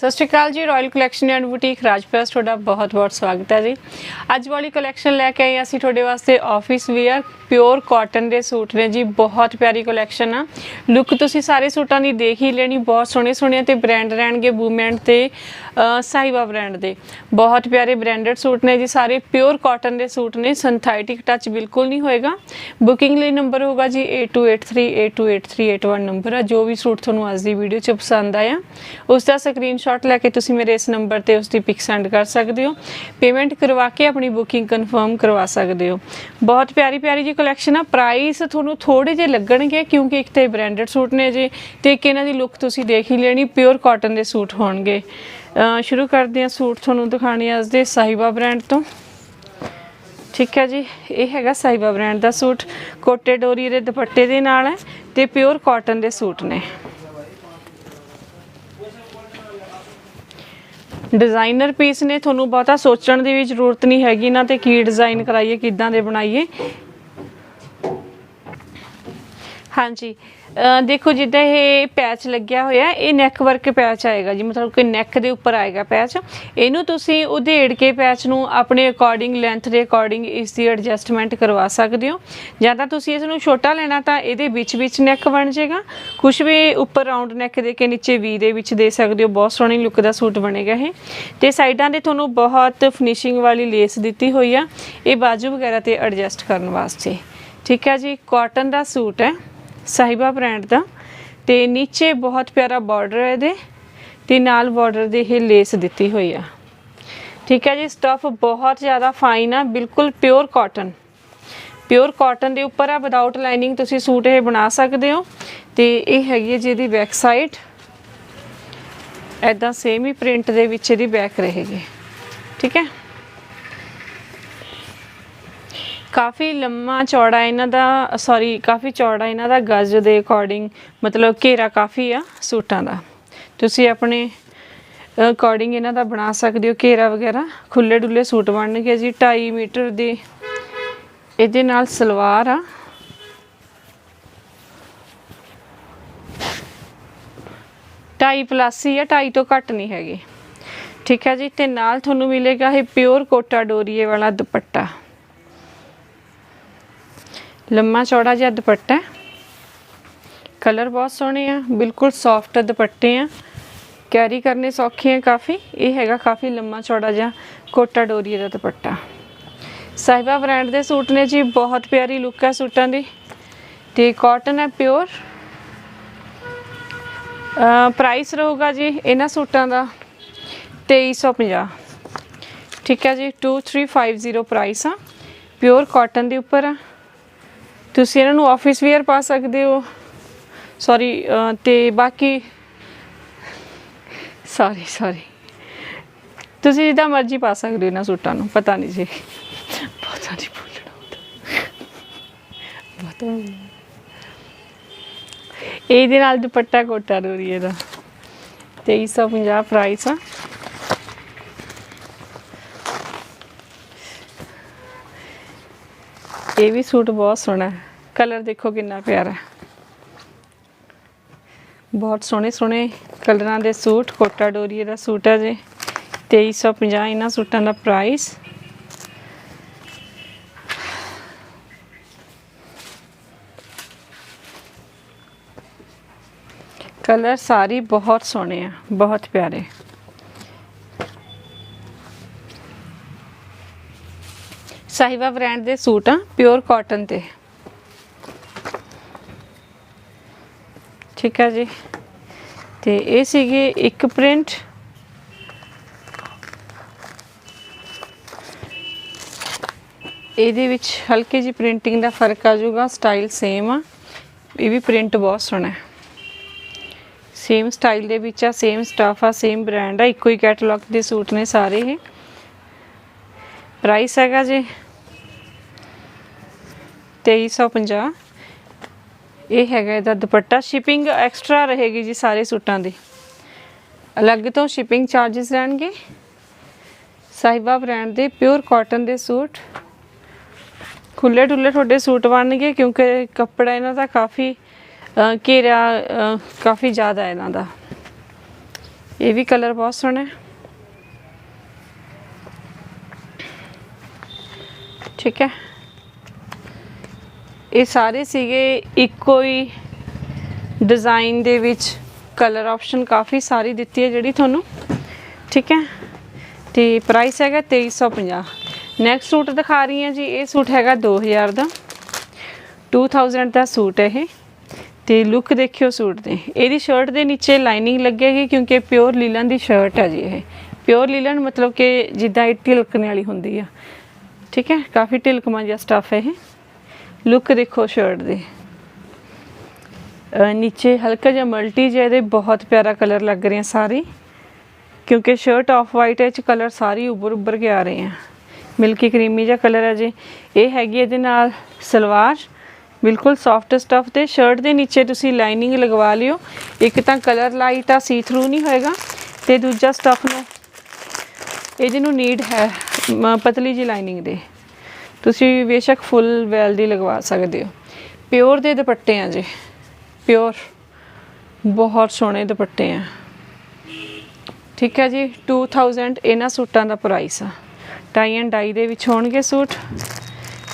ਸਤਿ ਸ਼੍ਰੀ ਅਕਾਲ ਜੀ royal collection and boutique Rajpas ਤੁਹਾਡਾ ਬਹੁਤ-ਬਹੁਤ ਸਵਾਗਤ ਹੈ ਜੀ। ਅੱਜ ਵਾਲੀ ਕਲੈਕਸ਼ਨ ਲੈ ਕੇ ਆਏ ਅਸੀਂ ਤੁਹਾਡੇ ਵਾਸਤੇ ਆਫਿਸ ਵੇਅਰ ਪਿਓਰ ਕਾਟਨ ਦੇ ਸੂਟ ਨੇ ਜੀ ਬਹੁਤ ਪਿਆਰੀ ਕਲੈਕਸ਼ਨ ਆ। ਲੁੱਕ ਤੁਸੀਂ ਸਾਰੇ ਸੂਟਾਂ ਦੀ ਦੇਖ ਹੀ ਲੈਣੀ ਬਹੁਤ ਸੋਹਣੇ ਸੋਹਣੇ ਤੇ ਬ੍ਰਾਂਡ ਰਹਿਣਗੇ ਵੂਮੈਂਟ ਤੇ ਅਹ, ਸਾਹਿਬਾ ਬ੍ਰਾਂਡ ਦੇ। ਬਹੁਤ ਪਿਆਰੇ ਬ੍ਰਾਂਡਡ ਸੂਟ ਨੇ ਜੀ ਸਾਰੇ ਪਿਓਰ ਕਾਟਨ ਦੇ ਸੂਟ ਨੇ ਸਿੰਥੈਟਿਕ ਟੱਚ ਬਿਲਕੁਲ ਨਹੀਂ ਹੋਏਗਾ। ਬੁਕਿੰਗ ਲਈ ਨੰਬਰ ਹੋਗਾ ਜੀ 8283828381 ਨੰਬਰ ਆ। ਜੋ ਵੀ ਸੂਟ ਤੁਹਾਨੂੰ ਅੱਜ ਦੀ ਵੀਡੀਓ 'ਚ ਪਸੰਦ ਆਇਆ ਉਸ ਦਾ ਸਕਰੀਨਸ਼ਾਟ ਲੈ ਕੇ ਤੁਸੀਂ ਮੇਰੇ ਇਸ ਨੰਬਰ ਤੇ ਉਸ ਦੀ ਪਿਕ ਸੈਂਡ ਕਰ ਸਕਦੇ ਹੋ। ਪੇਮੈਂਟ ਕਰਵਾ ਕੇ ਆਪਣੀ ਬੁਕਿੰਗ ਕਨਫਰਮ ਕਰਵਾ ਸਕਦੇ ਹੋ। ਬਹੁਤ ਪਿਆਰੀ ਪਿਆਰੀ ਜੀ ਕਲੈਕਸ਼ਨ ਆ। ਪ੍ਰਾਈਸ ਤੁਹਾਨੂੰ ਥੋੜੇ ਜਿਹੇ ਲੱਗਣਗੇ ਕਿਉਂਕਿ ਇੱਕ ਤੇ ਬ੍ਰਾਂਡਡ ਸੂਟ ਨੇ ਜੀ ਤੇ ਇੱਕ ਇਹਨਾਂ ਦੀ ਲੁੱਕ ਤੁਸੀਂ ਦੇਖ ਹੀ ਲੈਣੀ ਪਿਓਰ ਕਾਟਨ ਦੇ ਸੂਟ ਹੋਣਗੇ। ਸ਼ੁਰੂ ਕਰਦੇ ਹਾਂ ਸੂਟ ਤੁਹਾਨੂੰ ਦਿਖਾਣੇ ਅੱਜ ਦੇ ਸਾਹਿਬਾ ਬ੍ਰਾਂਡ ਤੋਂ। ਠੀਕ ਹੈ ਜੀ, ਇਹ ਹੈਗਾ ਸਾਈਬਾ ਬ੍ਰਾਂਡ ਦਾ ਸੂਟ। ਕੋਟੇ ਡੋਰੀ ਦੇ ਦੁਪੱਟੇ ਦੇ ਨਾਲ ਹੈ ਤੇ ਪਿਓਰ ਕਾਟਨ ਦੇ ਸੂਟ ਨੇ। ਡਿਜ਼ਾਈਨਰ ਪੀਸ ਨੇ, ਤੁਹਾਨੂੰ ਬਹੁਤਾ ਸੋਚਣ ਦੀ ਵੀ ਜ਼ਰੂਰਤ ਨਹੀਂ ਹੈਗੀ ਇਹਨਾਂ ਤੇ ਕੀ ਡਿਜ਼ਾਈਨ ਕਰਾਈਏ, ਕਿੱਦਾਂ ਦੇ ਬਣਾਈਏ। ਹਾਂਜੀ। ਦੇਖੋ ਜਿੱਦਾਂ ਇਹ ਪੈਚ ਲੱਗਿਆ ਹੋਇਆ, ਇਹ ਨੈਕ ਵਰਕ ਪੈਚ ਆਏਗਾ ਜੀ, ਮਤਲਬ ਕਿ ਨੈਕ ਦੇ ਉੱਪਰ ਆਏਗਾ ਪੈਚ ਇਹਨੂੰ ਤੁਸੀਂ ਉਧੇੜ ਕੇ ਪੈਚ ਨੂੰ ਆਪਣੇ ਅਕੋਰਡਿੰਗ ਲੈਂਥ ਦੇ ਅਕੋਰਡਿੰਗ ਇਸ ਦੀ ਐਡਜਸਟਮੈਂਟ ਕਰਵਾ ਸਕਦੇ ਹੋ। ਜਾਂ ਤਾਂ ਤੁਸੀਂ ਇਸ ਨੂੰ ਛੋਟਾ ਲੈਣਾ ਤਾਂ ਇਹਦੇ ਵਿੱਚ ਵਿੱਚ ਨੈਕ ਬਣ ਜਾਏਗਾ। ਕੁਝ ਵੀ ਉੱਪਰ ਰਾਉਂਡ ਨੈਕ ਦੇ ਕੇ ਨੀਚੇ ਵੀ ਦੇ ਵਿੱਚ ਦੇ ਸਕਦੇ ਹੋ, ਬਹੁਤ ਸੋਹਣੀ ਲੁੱਕ ਦਾ ਸੂਟ ਬਣੇਗਾ ਇਹ। ਤੇ ਸਾਈਡਾਂ ਦੇ ਤੁਹਾਨੂੰ ਬਹੁਤ ਫਿਨਿਸ਼ਿੰਗ ਵਾਲੀ ਲੇਸ ਦਿੱਤੀ ਹੋਈ ਆ। ਇਹ ਬਾਜੂ ਵਗੈਰਾ ਤੇ ਐਡਜਸਟ ਕਰਨ ਵਾਸਤੇ। ਠੀਕ ਹੈ ਜੀ ਕਾਟਨ ਦਾ ਸੂਟ ਹੈ। ਸਾਹਿਬਾ ਬ੍ਰਾਂਡ ਦਾ ਤੇ ਨੀਚੇ ਬਹੁਤ ਪਿਆਰਾ ਬਾਰਡਰ ਹੈ ਇਹਦੇ ਤੇ ਨਾਲ ਬਾਰਡਰ ਦੇ ਇਹ ਲੇਸ ਦਿੱਤੀ ਹੋਈ ਆ। ਠੀਕ ਹੈ ਜੀ ਸਟਫ ਬਹੁਤ ਜ਼ਿਆਦਾ ਫਾਈਨ ਆ, ਬਿਲਕੁਲ ਪਿਓਰ ਕਾਟਨ ਪਿਓਰ ਕਾਟਨ ਦੇ ਉੱਪਰ ਆ ਵਿਦਆਊਟ ਲਾਈਨਿੰਗ ਤੁਸੀਂ ਸੂਟ ਇਹ ਬਣਾ ਸਕਦੇ ਹੋ। ਤੇ ਇਹ ਹੈਗੀ ਹੈ ਜੀ ਇਹਦੀ ਬੈਕ ਸਾਈਡ ਐਦਾਂ ਸੇਮ ਹੀ ਪ੍ਰਿੰਟ ਦੇ ਵਿੱਚ ਇਹਦੀ ਬੈਕ ਰਹੇਗੀ। ਠੀਕ ਹੈ? ਕਾਫੀ ਲੰਮਾ ਚੌੜਾ ਇਹਨਾਂ ਦਾ ਸੌਰੀ ਕਾਫੀ ਚੌੜਾ ਇਹਨਾਂ ਦਾ ਗਜ਼ ਦੇ ਅਕੋਰਡਿੰਗ ਮਤਲਬ ਘੇਰਾ ਕਾਫੀ ਆ ਸੂਟਾਂ ਦਾ। ਤੁਸੀਂ ਆਪਣੇ ਅਕੋਰਡਿੰਗ ਇਹਨਾਂ ਦਾ ਬਣਾ ਸਕਦੇ ਹੋ, ਘੇਰਾ ਵਗੈਰਾ। ਖੁੱਲੇ ਡੁੱਲੇ ਸੂਟ ਬਣਨਗੇ ਜੀ 2.5 ਮੀਟਰ ਦੇ। ਇਹਦੇ ਨਾਲ ਸਲਵਾਰ ਆ। ਢਾਈ ਪਲੱਸ ਹੀ ਆ, ਢਾਈ ਤੋਂ ਘੱਟ ਨਹੀਂ ਹੈਗੇ। ਠੀਕ ਹੈ ਜੀ, ਤੇ ਨਾਲ ਤੁਹਾਨੂੰ ਮਿਲੇਗਾ ਇਹ ਪਿਓਰ ਕੋਟਾ ਡੋਰੀਏ ਵਾਲਾ ਦੁਪੱਟਾ। ਲੰਮਾ ਚੌੜਾ ਜਿਹਾ ਦੁਪੱਟਾ ਕਲਰ ਬਹੁਤ ਸੋਹਣੇ ਆ, ਬਿਲਕੁਲ ਸੌਫਟ ਦੁਪੱਟੇ ਆ। ਕੈਰੀ ਕਰਨੇ ਸੌਖੇ ਆ ਕਾਫੀ। ਇਹ ਹੈਗਾ ਕਾਫੀ ਲੰਮਾ ਚੌੜਾ ਜਿਹਾ ਕੋਟਾ ਡੋਰੀਏ ਦਾ ਦੁਪੱਟਾ। ਸਾਹਿਬਾ ਬ੍ਰਾਂਡ ਦੇ ਸੂਟ ਨੇ ਜੀ, ਬਹੁਤ ਪਿਆਰੀ ਲੁੱਕ ਹੈ ਸੂਟਾਂ ਦੀ। ਤੇ ਕਾਟਨ ਹੈ ਪਿਓਰ ਪ੍ਰਾਈਸ ਰਹੂਗਾ ਜੀ ਇਹਨਾਂ ਸੂਟਾਂ ਦਾ 2350 ਠੀਕ ਹੈ ਜੀ 2350 ਪ੍ਰਾਈਸ ਆ। ਪਿਓਰ ਕਾਟਨ ਦੇ ਉੱਪਰ ਆ। ਤੁਸੀਂ ਇਹਨਾਂ ਨੂੰ ਆਫਿਸ ਵੇਅਰ ਪਾ ਸਕਦੇ ਹੋ। ਸੌਰੀ ਤੇ ਬਾਕੀ ਸੌਰੀ ਸੌਰੀ ਤੁਸੀਂ ਜਿੱਦਾਂ ਮਰਜ਼ੀ ਪਾ ਸਕਦੇ ਹੋ ਇਹਨਾਂ ਸੂਟਾਂ ਨੂੰ, ਪਤਾ ਨਹੀਂ ਜੀ। ਪਤਾ ਨਹੀਂ ਬੋਲਣਾ ਹੁੰਦਾ। ਪਤਾ ਇਹਦੇ ਨਾਲ ਦੁਪੱਟਾ ਕੋਟਾ ਡੋਰੀ ਇਹਦਾ। 2350 ਪ੍ਰਾਈਸ ਆ। ਇਹ ਵੀ ਸੂਟ ਬਹੁਤ ਸੋਹਣਾ ਹੈ। ਕਲਰ ਦੇਖੋ ਕਿੰਨਾ ਪਿਆਰਾ ਹੈ। ਬਹੁਤ ਸੋਹਣੇ ਸੋਹਣੇ ਕਲਰਾਂ ਦੇ ਸੂਟ, ਕੋਟਾ ਡੋਰੀਏ ਦਾ ਸੂਟ ਹੈ ਜੀ। 2350 ਇਹਨਾਂ ਸੂਟਾਂ ਦਾ ਪ੍ਰਾਈਸ ਕਲਰ ਸਾਰੀ ਬਹੁਤ ਸੋਹਣੇ ਆ, ਬਹੁਤ ਪਿਆਰੇ। ਸਾਹਿਬਾ ਬ੍ਰਾਂਡ ਦੇ ਸੂਟ ਆ ਪਿਓਰ ਕਾਟਨ ਤੇ ਠੀਕ ਹੈ ਜੀ। ਤੇ ਇਹ ਸੀਗੇ ਇੱਕ ਪ੍ਰਿੰਟ ਇਹਦੇ ਵਿੱਚ ਹਲਕੇ ਜੀ ਪ੍ਰਿੰਟਿੰਗ ਦਾ ਫ਼ਰਕ ਆ ਜਾਊਗਾ ਸਟਾਈਲ ਸੇਮ ਆ। ਇਹ ਵੀ ਪ੍ਰਿੰਟ ਬਹੁਤ ਸੋਹਣਾ ਹੈ। ਸੇਮ ਸਟਾਈਲ ਦੇ ਵਿੱਚ ਆ ਸੇਮ ਸਟਾਫ ਆ ਸੇਮ ਬ੍ਰਾਂਡ ਆ। ਇੱਕੋ ਹੀ ਕੈਟਲੌਗ ਦੇ ਸੂਟ ਨੇ ਸਾਰੇ ਇਹ। ਪ੍ਰਾਈਸ ਹੈਗਾ ਜੀ 2350 ਇਹ ਹੈਗਾ ਇਹਦਾ ਦੁਪੱਟਾ। ਸ਼ਿਪਿੰਗ ਐਕਸਟਰਾ ਰਹੇਗੀ ਜੀ ਸਾਰੇ ਸੂਟਾਂ ਦੀ। ਅਲੱਗ ਤੋਂ ਸ਼ਿਪਿੰਗ ਚਾਰजेस ਰਹਿਣਗੇ। ਸਾਹਿਬਾ ਬ੍ਰਾਂਡ ਦੇ ਪਿਓਰ ਕਾਟਨ ਦੇ ਸੂਟ। ਖੁੱਲੇ ਡੁੱਲੇ ਤੁਹਾਡੇ ਸੂਟ ਬਣਨਗੇ ਕਿਉਂਕਿ ਕੱਪੜਾ ਇਹਨਾਂ ਦਾ ਕਾਫੀ ਅਹ, ਘੇਰਾ ਕਾਫੀ ਜ਼ਿਆਦਾ ਹੈ ਇਹਨਾਂ ਦਾ। ਇਹ ਵੀ ਕਲਰ ਬਹੁਤ ਸੋਹਣਾ ਹੈ। ਠੀਕ ਹੈ। ਇਹ ਸਾਰੇ ਸੀਗੇ ਇੱਕੋ ਹੀ ਡਿਜ਼ਾਈਨ ਦੇ ਵਿੱਚ ਕਲਰ ਆਪਸ਼ਨ ਕਾਫੀ ਸਾਰੀ ਦਿੱਤੀ ਹੈ ਜਿਹੜੀ ਤੁਹਾਨੂੰ, ਠੀਕ ਹੈ? ਤੇ ਪ੍ਰਾਈਸ ਹੈਗਾ 2350 ਨੈਕਸਟ ਸੂਟ ਦਿਖਾ ਰਹੀ ਹਾਂ ਜੀ, ਇਹ ਸੂਟ ਹੈਗਾ 2000 ਦਾ। 2000 ਦਾ ਸੂਟ ਹੈ ਇਹ। ਤੇ ਲੁੱਕ ਦੇਖਿਓ ਸੂਟ ਦੇ। ਇਹਦੀ ਸ਼ਰਟ ਦੇ ਨੀਚੇ ਲਾਈਨਿੰਗ ਲੱਗੇਗੀ ਕਿਉਂਕਿ ਪਿਓਰ ਲੀਲਨ ਦੀ ਸ਼ਰਟ ਹੈ ਜੀ ਇਹ। ਪਿਓਰ ਲੀਲਨ ਮਤਲਬ ਕਿ ਜਿੱਦਾਂ ਇਹ ਢਿਲਕਣ ਵਾਲੀ ਹੁੰਦੀ ਆ। ਠੀਕ ਹੈ? ਕਾਫੀ ਢਿਲਕਮਾ ਜਿਹਾ ਸਟਫ ਹੈ ਇਹ। ਲੁੱਕ ਦੇਖੋ ਸ਼ਰਟ ਦੇ। ਨੀਚੇ ਹਲਕਾ ਜਿਹਾ ਮਲਟੀ ਜਿਹਾ ਇਹਦੇ ਬਹੁਤ ਪਿਆਰਾ ਕਲਰ ਲੱਗ ਰਹੇ ਆ ਸਾਰੇ। ਕਿਉਂਕਿ ਸ਼ਰਟ ਆਫ ਵਾਈਟ ਹੈ 'ਚ ਕਲਰ ਸਾਰੀ ਉੱਭਰ ਉੱਭਰ ਕੇ ਆ ਰਹੇ ਆ। ਮਿਲਕੀ ਕਰੀਮੀ ਜਿਹਾ ਕਲਰ ਹੈ ਜੀ। ਇਹ ਹੈਗੀ ਇਹਦੇ ਨਾਲ ਸਲਵਾਰ। ਬਿਲਕੁਲ ਸੌਫਟ ਸਟਫ ਤੇ ਸ਼ਰਟ ਦੇ ਨੀਚੇ ਤੁਸੀਂ ਲਾਈਨਿੰਗ ਲਗਵਾ ਲਿਓ। ਇੱਕ ਤਾਂ ਕਲਰ ਲਾਈਟ ਆ ਸੀ ਥਰੂ ਨਹੀਂ ਹੋਏਗਾ। ਤੇ ਦੂਜਾ ਸਟਫ ਨੂੰ ਇਹਦੇ ਨੂੰ ਨੀਡ ਹੈ ਪਤਲੀ ਜੀ ਲਾਈਨਿੰਗ ਦੇ। ਤੁਸੀਂ ਬੇਸ਼ੱਕ ਫੁੱਲ ਵੈਲ ਦੀ ਲਗਵਾ ਸਕਦੇ ਹੋ। ਪਿਓਰ ਦੇ ਦੁਪੱਟੇ ਆ ਜੀ। ਪਿਓਰ। ਬਹੁਤ ਸੋਹਣੇ ਦੁਪੱਟੇ ਆ। ਠੀਕ ਹੈ ਜੀ 2000 ਇਹਨਾਂ ਸੂਟਾਂ ਦਾ ਪ੍ਰਾਈਸ ਆ। ਟਾਈ ਐਂਡ ਡਾਈ ਦੇ ਵਿੱਚ ਹੋਣਗੇ ਸੂਟ।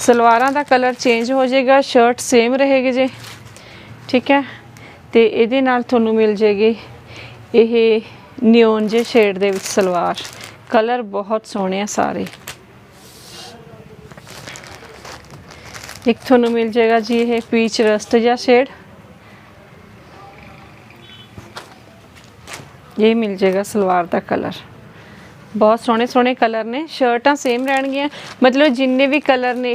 ਸਲਵਾਰਾਂ ਦਾ ਕਲਰ ਚੇਂਜ ਹੋ ਜਾਏਗਾ ਸ਼ਰਟ ਸੇਮ ਰਹੇਗੀ ਜੀ। ਠੀਕ ਹੈ। ਤੇ ਇਹਦੇ ਨਾਲ ਤੁਹਾਨੂੰ ਮਿਲ ਜੇਗੀ ਇਹ ਨਿਓਨ ਜੇ ਸ਼ੇਡ ਦੇ ਵਿੱਚ ਸਲਵਾਰ। ਕਲਰ ਬਹੁਤ ਸੋਹਣੇ ਆ ਸਾਰੇ। ਇੱਕ ਤੁਹਾਨੂੰ ਮਿਲ ਜਾਏਗਾ ਜੀ ਇਹ ਪੀਚ ਰਸਟ ਜਿਹਾ ਸ਼ੇਡ ਇਹ ਮਿਲ ਜਾਏਗਾ ਸਲਵਾਰ ਦਾ ਕਲਰ। ਬਹੁਤ ਸੋਹਣੇ ਸੋਹਣੇ ਕਲਰ ਨੇ, ਸ਼ਰਟਾਂ ਸੇਮ ਰਹਿਣਗੀਆਂ। ਮਤਲਬ ਜਿੰਨੇ ਵੀ ਕਲਰ ਨੇ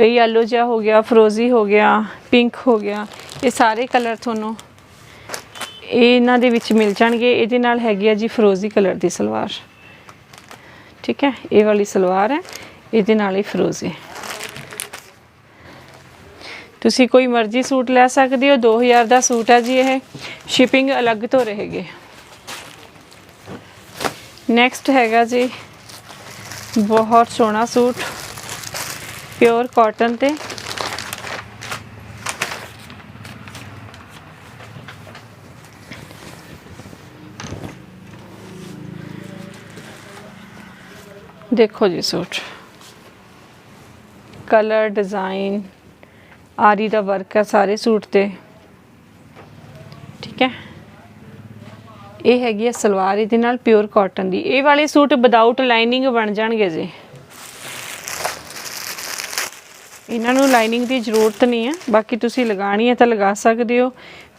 ਇਹ ਯੈਲੋ ਜਿਹਾ ਹੋ ਗਿਆ ਫਰੋਜ਼ੀ ਹੋ ਗਿਆ ਪਿੰਕ ਹੋ ਗਿਆ, ਇਹ ਸਾਰੇ ਕਲਰ ਤੁਹਾਨੂੰ ਇਹ ਇਹਨਾਂ ਦੇ ਵਿੱਚ ਮਿਲ ਜਾਣਗੇ। ਇਹਦੇ ਨਾਲ ਹੈਗੀ ਆ ਜੀ ਫਰੋਜ਼ੀ ਕਲਰ ਦੀ ਸਲਵਾਰ। ਠੀਕ ਹੈ, ਇਹ ਵਾਲੀ ਸਲਵਾਰ ਹੈ, ਇਹਦੇ ਨਾਲ ਹੀ ਫਰੋਜ਼ੀ ਤੁਸੀਂ ਕੋਈ ਮਰਜ਼ੀ ਸੂਟ ਲੈ ਸਕਦੇ ਹੋ 2000 ਦਾ ਸੂਟ ਹੈ ਜੀ ਇਹ। ਸ਼ਿਪਿੰਗ ਅਲੱਗ ਤੋਂ ਰਹੇਗੀ। ਨੈਕਸਟ ਹੈਗਾ ਜੀ, ਬਹੁਤ ਸੋਹਣਾ ਸੂਟ ਪਿਓਰ ਕਾਟਨ ਤੇ। ਦੇਖੋ ਜੀ ਸੂਟ। ਕਲਰ ਡਿਜ਼ਾਈਨ ਆਰੀ ਦਾ ਵਰਕ ਹੈ ਸਾਰੇ ਸੂਟ ਤੇ। ਠੀਕ ਹੈ? ਇਹ ਹੈਗੀ ਹੈ ਸਲਵਾਰ, ਇਹਦੇ ਨਾਲ ਪਿਓਰ ਕਾਟਨ ਦੀ। ਇਹ ਵਾਲੇ ਸੂਟ ਵਿਦਆਊਟ ਲਾਈਨਿੰਗ ਬਣ ਜਾਣਗੇ ਜੀ। ਇਹਨਾਂ ਨੂੰ ਲਾਈਨਿੰਗ ਦੀ ਜ਼ਰੂਰਤ ਨਹੀਂ ਹੈ। ਬਾਕੀ ਤੁਸੀਂ ਲਗਾਣੀ ਹੈ ਤਾਂ ਲਗਾ ਸਕਦੇ ਹੋ।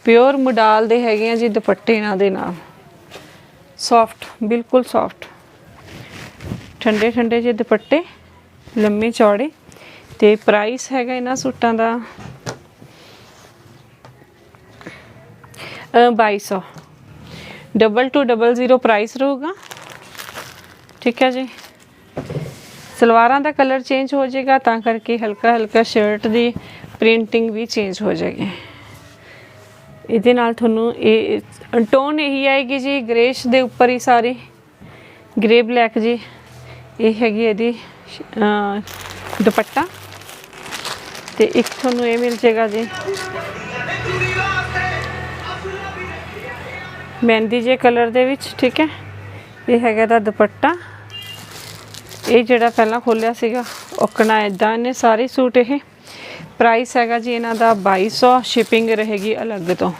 ਪਿਓਰ ਮੋਡਾਲ ਦੇ ਹੈਗੇ ਆ ਜੀ ਦੁਪੱਟੇ ਇਹਨਾਂ ਦੇ ਨਾਲ। ਸੌਫਟ ਬਿਲਕੁਲ ਸੌਫਟ ਠੰਡੇ ਠੰਡੇ ਜੇ ਦੁਪੱਟੇ, ਲੰਮੇ ਚੌੜੇ। ਤੇ ਪ੍ਰਾਈਸ ਹੈਗਾ ਇਹਨਾਂ ਸੂਟਾਂ ਦਾ ਅ 2200 double two double zero price ਰਹੂਗਾ। ਠੀਕ ਹੈ ਜੀ। ਸਲਵਾਰਾਂ ਦਾ ਕਲਰ ਚੇਂਜ ਹੋ ਜਾਏਗਾ, ਤਾਂ ਕਰਕੇ ਹਲਕਾ ਹਲਕਾ ਸ਼ਰਟ ਦੀ ਪ੍ਰਿੰਟਿੰਗ ਵੀ ਚੇਂਜ ਹੋ ਜਾਏਗੀ। ਇਹਦੇ ਨਾਲ ਤੁਹਾਨੂੰ ਇਹ ਟੋਨ ਇਹੀ ਆਏਗੀ ਜੀ ਗ੍ਰੇਸ਼ ਦੇ ਉੱਪਰ ਹੀ ਸਾਰੀ। ਗ੍ਰੇ ਬਲੈਕ ਜੀ। ਇਹ ਹੈਗੀ ਇਹਦੀ ਦੁਪੱਟਾ। ਤੇ ਇੱਕ ਤੁਹਾਨੂੰ ਇਹ ਮਿਲ ਜਾਏਗਾ ਜੀ। ਮਹਿੰਦੀ ਜੇ ਕਲਰ ਦੇ ਵਿੱਚ, ਠੀਕ ਹੈ। ਇਹ ਹੈਗਾ ਦਾ ਦੁਪੱਟਾ। ਇਹ ਜਿਹੜਾ ਪਹਿਲਾਂ ਖੋਲਿਆ ਸੀਗਾ ਔਕਣਾ ਇਦਾਂ ਨੇ ਸਾਰੇ ਸੂਟ ਇਹ। ਪ੍ਰਾਈਸ ਹੈਗਾ ਜੀ ਇਹਨਾਂ ਦਾ 2200 ਸ਼ਿਪਿੰਗ ਰਹੇਗੀ ਅਲੱਗ ਤੋਂ।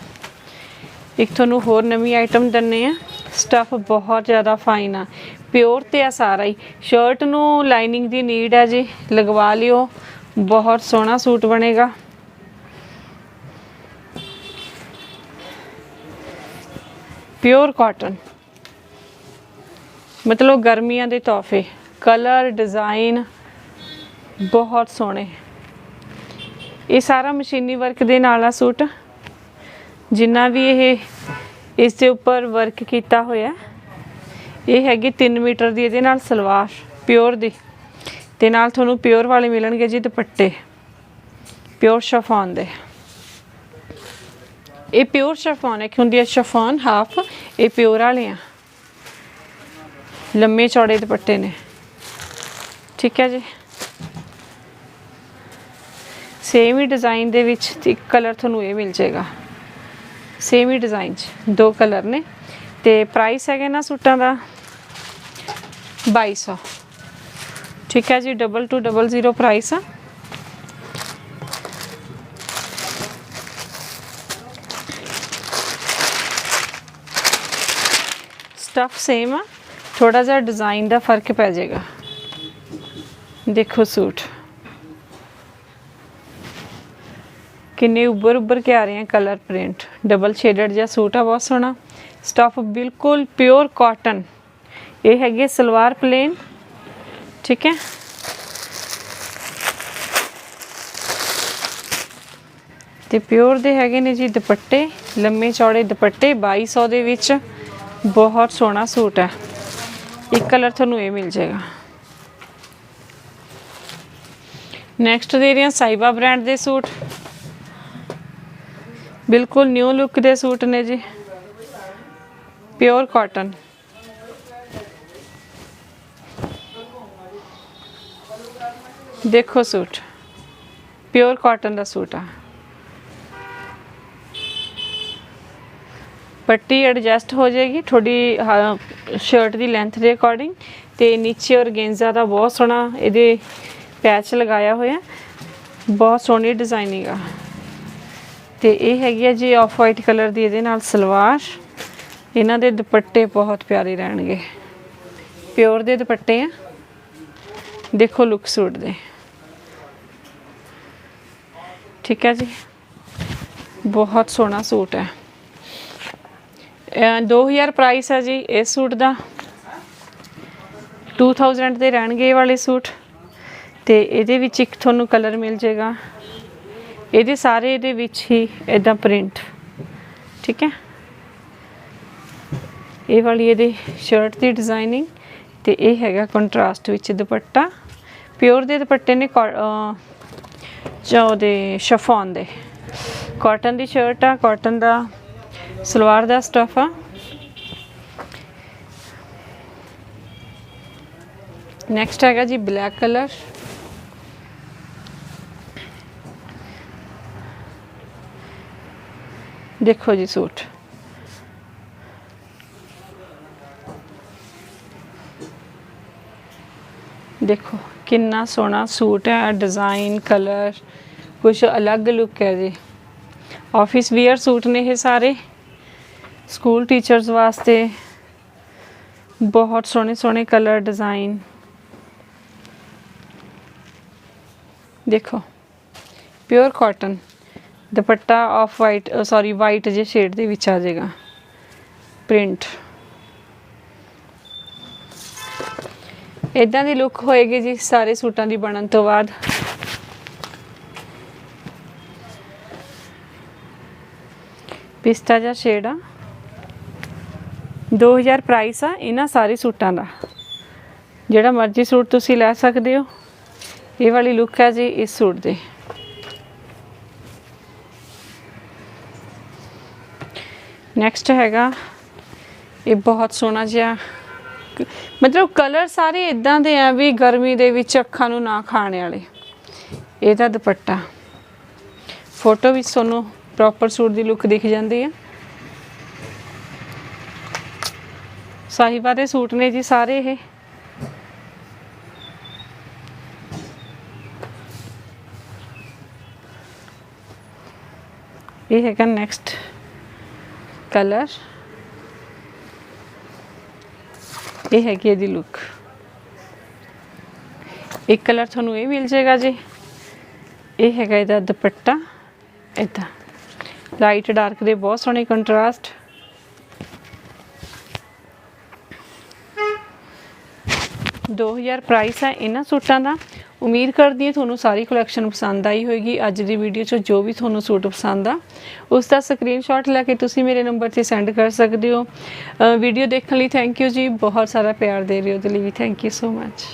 ਇੱਕ ਤੁਹਾਨੂੰ ਹੋਰ ਨਵੀਂ ਆਈਟਮ ਦੰਨੇ ਆ ਸਟਫ ਬਹੁਤ ਜ਼ਿਆਦਾ ਫਾਈਨ ਆ। ਪਿਓਰ ਤੇ ਆ ਸਾਰਾ ਹੀ। ਸ਼ਰਟ ਨੂੰ ਲਾਈਨਿੰਗ ਦੀ ਨੀਡ ਹੈ ਜੀ, ਲਗਵਾ ਲਿਓ। ਬਹੁਤ ਸੋਹਣਾ ਸੂਟ ਬਣੇਗਾ। ਪਿਓਰ ਕਾਟਨ ਮਤਲਬ ਗਰਮੀਆਂ ਦੇ ਤੋਹਫੇ। ਕਲਰ ਡਿਜ਼ਾਈਨ ਬਹੁਤ ਸੋਹਣੇ। ਇਹ ਸਾਰਾ ਮਸ਼ੀਨੀ ਵਰਕ ਦੇ ਨਾਲ ਆ ਸੂਟ। ਜਿੰਨਾ ਵੀ ਇਹ, ਇਸ ਦੇ ਉੱਪਰ ਵਰਕ ਕੀਤਾ ਹੋਇਆ। ਇਹ ਹੈਗੀ 3 ਮੀਟਰ ਦੀ, ਇਹਦੇ ਨਾਲ ਸਲਵਾਰ ਪਿਓਰ ਦੀ। ਤੇ ਨਾਲ ਤੁਹਾਨੂੰ ਪਿਓਰ ਵਾਲੇ ਮਿਲਣਗੇ ਜੀ ਦੁਪੱਟੇ, ਪਿਓਰ ਸ਼ਫਾਨ ਦੇ। ਇਹ ਪਿਓਰ ਸ਼ਫਾਨ ਹੈ ਕਿ ਹੁੰਦੀ ਹੈ ਸ਼ਫਾਨ ਹਾਫ ਇਹ ਪਿਓਰ ਵਾਲੇ ਆ। ਲੰਮੇ ਚੌੜੇ ਦੁਪੱਟੇ ਨੇ। ਠੀਕ ਹੈ ਜੀ। ਸੇਮ ਹੀ ਡਿਜ਼ਾਈਨ ਦੇ ਵਿੱਚ ਇੱਕ ਕਲਰ ਤੁਹਾਨੂੰ ਇਹ ਮਿਲ ਜਾਏਗਾ। ਸੇਮ ਹੀ ਡਿਜ਼ਾਈਨ 'ਚ ਦੋ ਕਲਰ ਨੇ। ਤੇ ਪ੍ਰਾਈਸ ਹੈਗਾ ਨਾ ਸੂਟਾਂ ਦਾ 2200 ਠੀਕ ਹੈ ਜੀ 2200 ਪ੍ਰਾਈਸ ਆ। ਸਟਫ ਸੇਮ ਆ ਥੋੜਾ ਜਿਹਾ ਡਿਜ਼ਾਈਨ ਦਾ ਫ਼ਰਕ ਪੈ ਜਾਏਗਾ। ਦੇਖੋ ਸੂਟ। ਕਿੰਨੇ ਉੱਭਰ ਉੱਭਰ ਕੇ ਆ ਰਹੇ ਆ ਕਲਰ ਪ੍ਰਿੰਟ ਡਬਲ ਸ਼ੇਡਡ ਜਿਹਾ ਸੂਟ ਆ, ਬਹੁਤ ਸੋਹਣਾ। ਸਟਫ ਬਿਲਕੁਲ ਪਿਓਰ ਕਾਟਨ ਇਹ ਹੈਗੇ ਸਲਵਾਰ ਪਲੇਨ ਠੀਕ ਹੈ ਤੇ ਪਿਓਰ ਦੇ ਹੈਗੇ ਨੇ ਜੀ ਦੁਪੱਟੇ ਲੰਮੇ ਚੌੜੇ ਦੁਪੱਟੇ 2200 ਦੇ ਵਿੱਚ ਬਹੁਤ ਸੋਹਣਾ ਸੂਟ ਹੈ ਇੱਕ ਕਲਰ ਤੁਹਾਨੂੰ ਇਹ ਮਿਲ ਜਾਏਗਾ ਨੈਕਸਟ ਦੇ ਰਹੇ ਹਾਂ ਸਾਈਬਾ ਬ੍ਰਾਂਡ ਦੇ ਸੂਟ ਬਿਲਕੁਲ ਨਿਊ ਲੁੱਕ ਦੇ ਸੂਟ ਨੇ ਜੀ ਪਿਓਰ ਕਾਟਨ ਦੇਖੋ ਸੂਟ। ਪਿਓਰ ਕਾਟਨ ਦਾ ਸੂਟ ਆ। ਪੱਟੀ ਐਡਜਸਟ ਹੋ ਜਾਏਗੀ। ਥੋੜੀ ਸ਼ਰਟ ਦੀ ਲੈਂਥ ਦੇ ਅਕੋਰਡਿੰਗ ਤੇ ਨੀਚੇ ਔਰਗੇਂਜ਼ਾ ਦਾ ਬਹੁਤ ਸੋਹਣਾ ਇਹਦੇ ਪੈਚ ਲਗਾਇਆ ਹੋਇਆ। ਬਹੁਤ ਸੋਹਣੀ ਡਿਜ਼ਾਈਨਿੰਗ ਆ। ਤੇ ਇਹ ਹੈਗੀ ਆ ਜੀ ਆਫ ਵਾਈਟ ਕਲਰ ਦੀ ਇਹਦੇ ਨਾਲ ਸਲਵਾਰ। ਇਹਨਾਂ ਦੇ ਦੁਪੱਟੇ ਬਹੁਤ ਪਿਆਰੇ ਰਹਿਣਗੇ। ਪਿਓਰ ਦੇ ਦੁਪੱਟੇ ਆ। ਦੇਖੋ ਲੁੱਕ ਸੂਟ ਦੇ। ਠੀਕ ਹੈ ਜੀ। ਬਹੁਤ ਸੋਹਣਾ ਸੂਟ ਹੈ। ਅਹ 2000 ਪ੍ਰਾਈਸ ਹੈ ਜੀ ਇਸ ਸੂਟ ਦਾ। 2000 ਦੇ ਰਹਿਣਗੇ ਇਹ ਵਾਲੇ ਸੂਟ। ਤੇ ਇਹਦੇ ਵਿੱਚ ਇੱਕ ਤੁਹਾਨੂੰ ਕਲਰ ਮਿਲ ਜਾਏਗਾ। ਇਹਦੇ ਸਾਰੇ ਇਹਦੇ ਵਿੱਚ ਹੀ ਇਦਾਂ ਪ੍ਰਿੰਟ ਠੀਕ ਹੈ। ਇਹ ਵਾਲੀ ਇਹਦੇ ਸ਼ਰਟ ਦੀ ਡਿਜ਼ਾਈਨਿੰਗ ਤੇ ਇਹ ਹੈਗਾ ਕੰਟਰਾਸਟ ਵਿੱਚ ਦੁਪੱਟਾ। ਪਿਓਰ ਦੇ ਦੁਪੱਟੇ ਨੇ ਜਾਂ ਉਹਦੇ ਸ਼ਫੋਨ ਦੇ। ਕਾਟਨ ਦੀ ਸ਼ਰਟ ਆ, ਕਾਟਨ ਦਾ ਸਲਵਾਰ ਦਾ ਸਟਫ ਆ। ਨੈਕਸਟ ਹੈਗਾ ਜੀ ਬਲੈਕ ਕਲਰ ਦੇਖੋ ਜੀ ਸੂਟ। ਦੇਖੋ। ਕਿੰਨਾ ਸੋਹਣਾ ਸੂਟ ਹੈ ਡਿਜ਼ਾਈਨ ਕਲਰ ਕੁਝ ਅਲੱਗ ਲੁੱਕ ਹੈ ਜੀ। ਆਫਿਸ ਵੀਅਰ ਸੂਟ ਨੇ ਇਹ ਸਾਰੇ। ਸਕੂਲ ਟੀਚਰਸ ਵਾਸਤੇ ਬਹੁਤ ਸੋਹਣੇ ਸੋਹਣੇ ਕਲਰ ਡਿਜ਼ਾਈਨ ਦੇਖੋ pure cotton dupatta off white sorry white ਜੇ ਸ਼ੇਡ ਦੇ ਵਿੱਚ ਆ ਜਾਏਗਾ। ਪ੍ਰਿੰਟ ਇਦਾਂ ਦੀ ਲੁੱਕ ਹੋਏਗੀ ਜੀ ਸਾਰੇ ਸੂਟਾਂ ਦੀ ਬਣਨ ਤੋਂ ਬਾਅਦ। ਪਿਸਤਾ ਜਿਹਾ ਸ਼ੇਡ ਆ। 2000 ਪ੍ਰਾਈਸ ਆ ਇਹਨਾਂ ਸਾਰੇ ਸੂਟਾਂ ਦਾ। ਜਿਹੜਾ ਮਰਜ਼ੀ ਸੂਟ ਤੁਸੀਂ ਲੈ ਸਕਦੇ ਹੋ। ਇਹ ਵਾਲੀ ਲੁੱਕ ਹੈ ਜੀ ਇਸ ਸੂਟ ਦੇ। ਨੈਕਸਟ ਹੈਗਾ, ਇਹ ਬਹੁਤ ਸੋਹਣਾ ਜਿਹਾ ਮਤਲਬ ਕਲਰ ਸਾਰੇ ਇਦਾਂ ਦੇ ਆ ਵੀ ਗਰਮੀ ਦੇ ਵਿੱਚ ਅੱਖਾਂ ਨੂੰ ਨਾ ਖਾਣੇ ਵਾਲੇ। ਇਹਦਾ ਦੁਪੱਟਾ। ਫੋਟੋ ਵਿੱਚ ਤੁਹਾਨੂੰ ਪ੍ਰੋਪਰ ਸੂਟ ਦੀ ਲੁੱਕ ਦਿਖ ਜਾਂਦੀ ਹੈ ਸਾਹਿਬਾ ਦੇ ਸੂਟ ਨੇ ਜੀ ਸਾਰੇ ਇਹ। ਇਹ ਹੈਗਾ ਨੈਕਸਟ ਕਲਰ ਇਹ ਹੈਗੀ ਇਹਦੀ ਲੁੱਕ ਇੱਕ ਕਲਰ ਤੁਹਾਨੂੰ ਇਹ ਮਿਲ ਜਾਏਗਾ ਜੀ। ਇਹ ਹੈਗਾ ਇਹਦਾ ਦੁਪੱਟਾ। ਇਦਾਂ ਲਾਈਟ ਡਾਰਕ ਦੇ ਬਹੁਤ ਸੋਹਣੇ ਕੰਟਰਾਸਟ ਦੋ ਹਜ਼ਾਰ ਪ੍ਰਾਈਸ ਹੈ ਇਹਨਾਂ ਸੂਟਾਂ ਦਾ। ਉਮੀਦ ਕਰਦੀ ਹਾਂ ਤੁਹਾਨੂੰ ਸਾਰੀ ਕਲੈਕਸ਼ਨ ਪਸੰਦ ਆਈ ਹੋਏਗੀ। ਅੱਜ ਦੀ ਵੀਡੀਓ 'ਚ ਜੋ ਵੀ ਤੁਹਾਨੂੰ ਸੂਟ ਪਸੰਦ ਆ, ਉਸ ਦਾ ਸਕਰੀਨਸ਼ਾਟ ਲੈ ਕੇ ਤੁਸੀਂ ਮੇਰੇ ਨੰਬਰ ਤੇ ਸੈਂਡ ਕਰ ਸਕਦੇ ਹੋ। ਵੀਡੀਓ ਦੇਖਣ ਲਈ ਥੈਂਕ ਯੂ ਜੀ। ਬਹੁਤ ਸਾਰਾ ਪਿਆਰ ਦੇ ਰਹੇ ਹੋ ਉਹਦੇ ਲਈ ਵੀ। Thank you so much